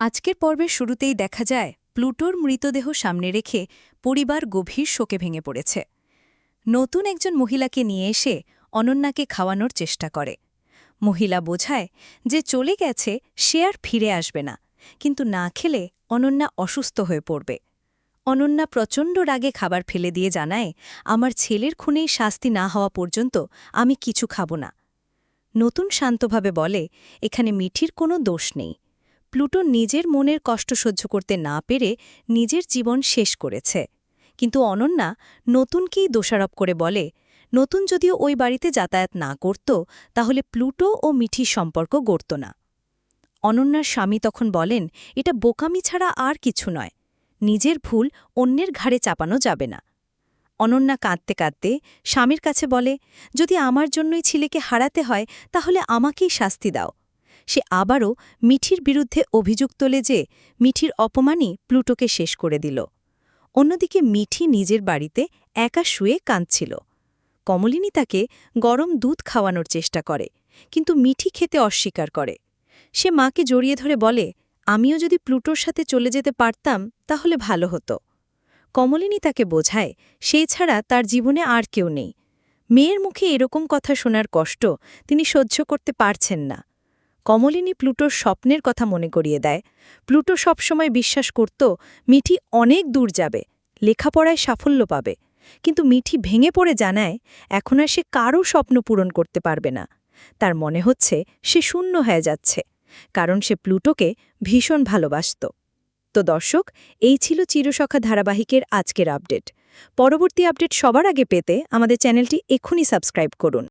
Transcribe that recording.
আজকের পর্বের শুরুতেই দেখা যায় প্লুটোর মৃতদেহ সামনে রেখে পরিবার গভীর শোকে ভেঙে পড়েছে। নতুন একজন মহিলাকে নিয়ে এসে অনন্যাকে খাওয়ানোর চেষ্টা করে। মহিলা বোঝায় যে চলে গেছে, সে আর ফিরে আসবে না, কিন্তু না খেলে অনন্যা অসুস্থ হয়ে পড়বে। অনন্যা প্রচণ্ড রাগে খাবার ফেলে দিয়ে জানায়, আমার ছেলের খুনেই শাস্তি না হওয়া পর্যন্ত আমি কিছু খাব না। নতুন শান্তভাবে বলে, এখানে মিঠির কোনো দোষ নেই। প্লুটো নিজের মনের কষ্ট সহ্য করতে না পেরে নিজের জীবন শেষ করেছে। কিন্তু অনন্যা নতুনকেই দোষারোপ করে বলে, নতুন যদিও ওই বাড়িতে যাতায়াত না করত, তাহলে প্লুটো ও মিঠির সম্পর্ক গড়ত না। অনন্যার স্বামী তখন বলেন, এটা বোকামি ছাড়া আর কিছু নয়। নিজের ভুল অন্যের ঘাড়ে চাপানো যাবে না। অনন্যা কাঁদতে কাঁদতে স্বামীর কাছে বলে, যদি আমার জন্যই ছেলেকে হারাতে হয়, তাহলে আমাকেই শাস্তি দাও। সে আবারও মিঠির বিরুদ্ধে অভিযোগ তোলে যে মিঠির অপমানই প্লুটোকে শেষ করে দিল। অন্যদিকে মিঠি নিজের বাড়িতে একা শুয়ে কাঁদছিল। কমলিনী তাকে গরম দুধ খাওয়ানোর চেষ্টা করে, কিন্তু মিঠি খেতে অস্বীকার করে। সে মাকে জড়িয়ে ধরে বলে, আমিও যদি প্লুটোর সাথে চলে যেতে পারতাম, তাহলে ভালো হতো। কমলিনী তাকে বোঝায়, সেই ছাড়া তার জীবনে আর কেউ নেই। মেয়ের মুখে এরকম কথা শোনার কষ্ট তিনি সহ্য করতে পারছেন না। কমলিনী প্লুটোর স্বপ্নের কথা মনে করিয়ে দেয়। প্লুটো সবসময় বিশ্বাস করত, মিঠি অনেক দূর যাবে, লেখাপড়ায় সাফল্য পাবে। কিন্তু মিঠি ভেঙে পড়ে জানায়, এখন আর সে কারও স্বপ্ন পূরণ করতে পারবে না। তার মনে হচ্ছে, সে শূন্য হয়ে যাচ্ছে, কারণ সে প্লুটোকে ভীষণ ভালোবাসত। তো দর্শক, এই ছিল চিরসখা ধারাবাহিকের আজকের আপডেট। পরবর্তী আপডেট সবার আগে পেতে আমাদের চ্যানেলটি এক্ষুনি সাবস্ক্রাইব করুন।